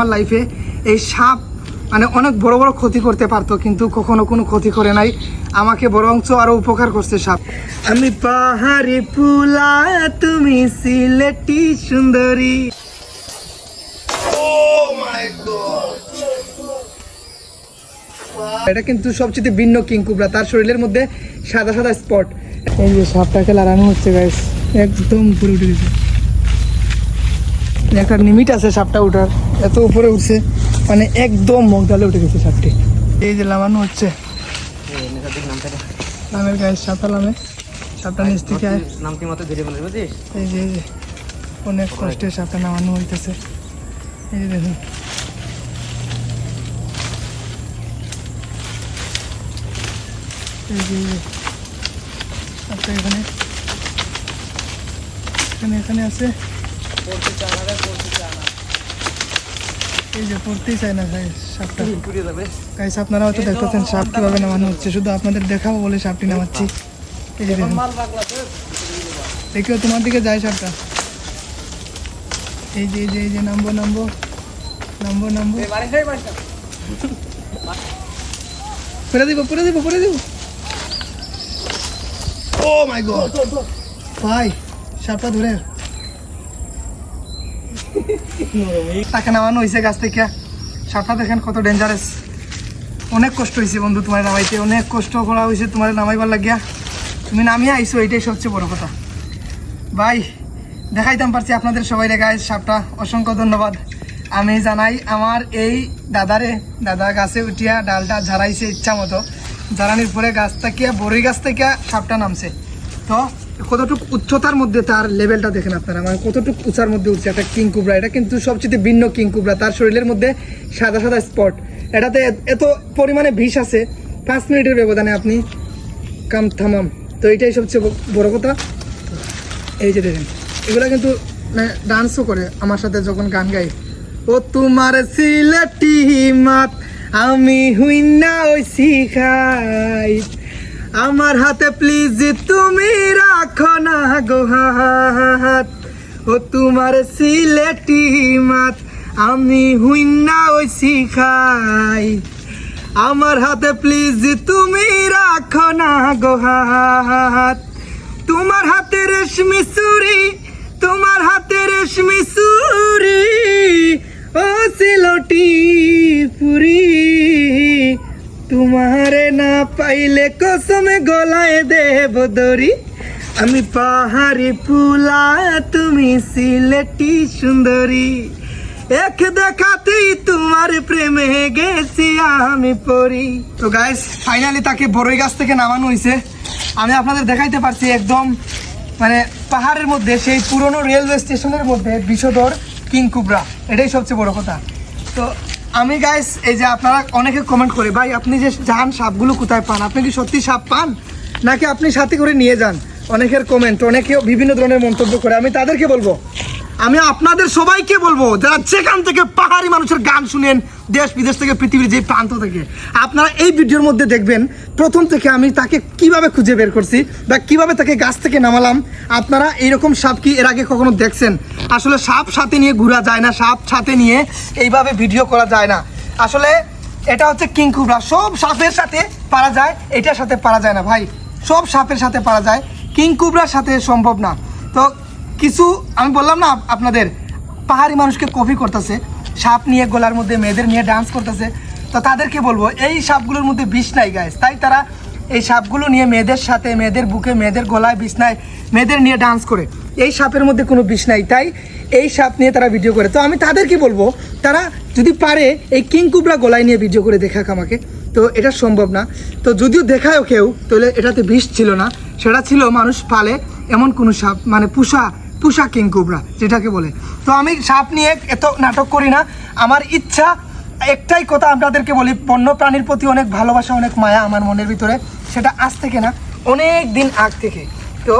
আমার লাইফে এই সাপ মানে অনেক বড় বড় ক্ষতি করতে পারতো, কিন্তু কখনো কোনো ক্ষতি করে নাই। আমাকে বরঞ্চ আরও উপকার করছে সাপ। আমি পাহাড়ি ফুলা, তুমি সিলেটি সুন্দরী। এটা কিন্তু সবচেয়ে ভিন্ন কিংকুবরা তার শরীরের মধ্যে সাদা সাদা স্পট। এই যে সাপটাকে লাগানো হচ্ছে গাইস একদম উপরে উঠে গেছে। একটা লিমিট আছে সাপটা ওঠার। এত উপরে উঠছে মানে একদম মগডালে উঠে গেছে সাপটি। এই যে লাগানো হচ্ছে। গায়ে সাপটা লামে। সাপটা নিচ থেকে মতো ধীরে বলে এই যে, অনেক কষ্টে সাপটা নামানো হইতেছে। এই যে দেখুন। এই যে, সাপটা এখানে। এখানে এখানে আছে। এই যে পড়তেই চায় না ভাই সাপটা। পুড়িয়ে যাবে। গাইস আপনারা হয়তো দেখতেছেন সাপ কীভাবে নামানো হচ্ছে। শুধু আপনাদের দেখাবো বলে সাপটি নামাচ্ছি। এই যে দেখুন। দেখিও তোমার দিকে যায় সাপটা। এই যে এই যে এই যে নামবো নামবো নামবো নামবো। পরে দিব পরে দিব পরে দিব। ও মাই গড ভাই সাপটা ধরে। তাকে নামানো হয়েছে গাছ থেকে। সাপটা দেখেন কত ডেঞ্জারাস অনেক কষ্ট হয়েছে বন্ধু তোমার নামাইতে, অনেক কষ্ট করা হয়েছে তোমার নামাইবার লাগিয়া। তুমি নামিয়ে আইসো এটাই সবচেয়ে বড় কথা। ভাই, দেখাইতাম পারছি আপনাদের সবাই গায়ে সাপটা। অসংখ্য ধন্যবাদ। আমি জানাই, আমার এই দাদারে, দাদা গাছে উঠিয়া ডালটা ঝাড়াইছে ইচ্ছা মতো। ঝাড়ানির পরে গাছ থেকে, বড়ই গাছ থেকে সাপটা নামছে। তো কতটুকু উচ্চতার মধ্যে তার লেভেলটা দেখেন আপনারা? মানে কতটুকু উঁচার মধ্যে উঠছে? একটা কিং কুবরা এটা কিন্তু সবচেয়ে ভিন্ন কিং কুবরা তার শরীরের মধ্যে সাদা সাদা স্পট এটাতে এত- পরিমাণে বিষ আছে। পাঁচ মিনিটের ব্যবধানে আপনি কাম থামাম। তো এটাই সবচেয়ে বড় কথা। এই যে দেখেন, এগুলো কিন্তু ডান্সও করে। আমার সাথে যখন গান গাই ও তোমার সিলেটি মাত, আমি হুইনা ওই শিখাই। আমার হাতে প্লিজ তুমি রাখো না গো হাত। ও তোমার সিলেটি মাত, আমি হুইনা ওই শিখাই। আমার হাতে প্লিজ তুমি রাখো না গো হাত। তোমার হাতে রেশমি চুরি, তোমার হাতে রেশমি চুরি। ও সিলটি পুরি। তোমারে না পাইলে কসমে গলায় দেব দরি আমি পাহাড়ি ফুলা তুমি সিলেটি সুন্দরী। এক দেখাতেই তোমার প্রেমে গেছি আমি পড়ি তো গাইস ফাইনালি তাকে বড়ই গাছ থেকে নামানো হয়েছে আমি আপনাদের দেখাইতে পারছি একদম মানে পাহাড়ের মধ্যে, সেই পুরনো রেলওয়ে স্টেশনের মধ্যে বিষধর কিং কুবরা এটাই সবচেয়ে বড় কথা। তো আমি গাইস এই যে আপনারা অনেকে কমেন্ট করে, ভাই, আপনি যে যান সাপগুলো কোথায় পান? আপনি কি সত্যি সাপ পান? নাকি আপনি সাথে করে নিয়ে যান? অনেকের কমেন্ট অনেকে বিভিন্ন ধরনের মন্তব্য করে। আমি তাদেরকে বলব আমি আপনাদের সবাইকে বলব, যারা যেখান থেকে পাহাড়ি মানুষের গান শুনেন, দেশ বিদেশ থেকে, পৃথিবীর যে প্রান্ত থেকে, আপনারা এই ভিডিওর মধ্যে দেখবেন, প্রথম থেকে আমি তাকে কীভাবে খুঁজে বের করছি বা কীভাবে তাকে গাছ থেকে নামালাম, আপনারা এইরকম সাপ কি এর আগে কখনো দেখছেন? আসলে সাপ সাথে নিয়ে ঘোরা যায় না, সাপ সাথে নিয়ে এইভাবে ভিডিও করা যায় না। আসলে এটা হচ্ছে কিং কুবরা সব সাপের সাথে পারা যায়, এটার সাথে পারা যায় না ভাই, সব সাপের সাথে পারা যায় কিং কুবরার সাথে সম্ভব না। তো কিছু, আমি বললাম না আপনাদের পাহাড়ি মানুষকে কপি করতেছে, সাপ নিয়ে গলার মধ্যে মেয়েদের নিয়ে ডান্স করতেছে, তো তাদেরকে বলব, এই সাপগুলোর মধ্যে বিষ নাই গাইস তাই তারা এই সাপগুলো নিয়ে মেয়েদের সাথে, মেয়েদের বুকে, মেয়েদের গলায় বিষ নাই, মেয়েদের নিয়ে ডান্স করে। এই সাপের মধ্যে কোনো বিষ নাই, তাই এই সাপ নিয়ে তারা ভিডিও করে। তো আমি তাদেরকে বলব, তারা যদি পারে, এই কিং কুবরা গলায় নিয়ে ভিডিও করে দেখাক আমাকে। তো এটা সম্ভব না। তো যদিও দেখায়ও কেউ, তাহলে এটাতে বিষ ছিল না। সেটা ছিল মানুষ পালে এমন কোনো সাপ মানে পুষা পুষা কিং কুবরা, যেটাকে বলে। তো আমি সাপ নিয়ে এত নাটক করি না। আমার ইচ্ছা একটাই কথা আপনাদেরকে বলি বন্য প্রাণীর প্রতি অনেক ভালোবাসা, অনেক মায়া আমার মনের ভিতরে, সেটা আজ থেকে না, অনেক দিন আগ থেকে। তো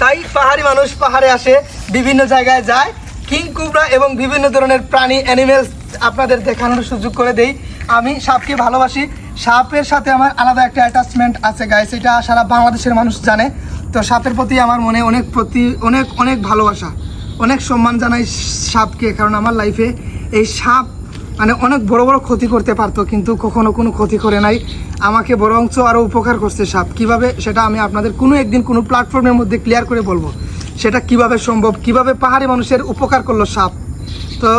তাই পাহাড়ি মানুষ পাহাড়ে আসে, বিভিন্ন জায়গায় যায়। কিং কুবরা এবং বিভিন্ন ধরনের প্রাণী অ্যানিমেলস আপনাদের দেখানোর সুযোগ করে দেই। আমি সাপকে ভালোবাসি। সাপের সাথে আমার আলাদা একটা অ্যাটাচমেন্ট আছে গাইস এটা সারা বাংলাদেশের মানুষ জানে। তো সাপের প্রতি আমার মনে অনেক প্রতি, অনেক অনেক ভালোবাসা, অনেক সম্মান জানাই সাপকে, কারণ আমার লাইফে এই সাপ মানে অনেক বড় বড় ক্ষতি করতে পারতো, কিন্তু কখনো কোনো ক্ষতি করে নাই। আমাকে বরঞ্চ আরও উপকার করছে সাপ। কীভাবে সেটা আমি আপনাদের কোনো একদিন কোনো প্ল্যাটফর্মের মধ্যে ক্লিয়ার করে বলব। সেটা কীভাবে সম্ভব? কীভাবে পাহাড়ি মানুষের উপকার করল সাপ? তো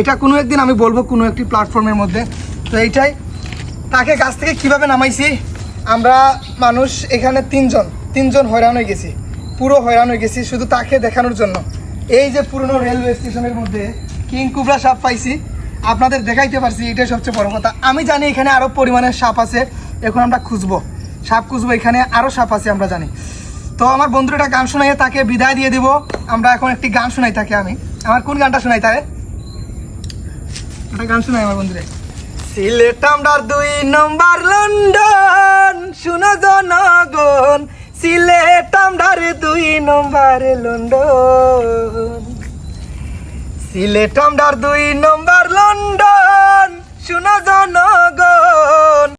এটা কোনো একদিন আমি বলব কোনো একটি প্ল্যাটফর্মের মধ্যে। তো এইটাই। তাকে গাছ থেকে কীভাবে নামাইছি? আমরা মানুষ এখানে তিনজন। তিনজন হয়রান হয়ে গেছি। পুরো হয়রান হয়ে গেছি শুধু তাকে দেখানোর জন্য। এই যে পুরনো রেলওয়ে স্টেশনের মধ্যে কিং কুবরা সাপ পাইছি, আপনাদের দেখাইতে পারছি, এটাই সবচেয়ে বড় কথা। আমি জানি এখানে আরও পরিমাণের সাপ আছে, এখন আমরা খুঁজবো। সাপ খুঁজবো, এখানে আরও সাপ আছে, আমরা জানি। তো আমার বন্ধুর একটা গান শোনাইয়ে তাকে বিদায় দিয়ে দিব। আমরা এখন একটি গান শোনাই তাকে আমি। আমার কোন গানটা শোনাই তাকে একটা গান শোনাই আমার বন্ধুরে। সিলেট আমরা দুই নম্বর লন্ডন, শুনো জনগণ সিলেটাম আমরার দুই নম্বর লন্ডন। সিলেটাম ধার দুই নম্বর লন্ডন শুনো জনগণ।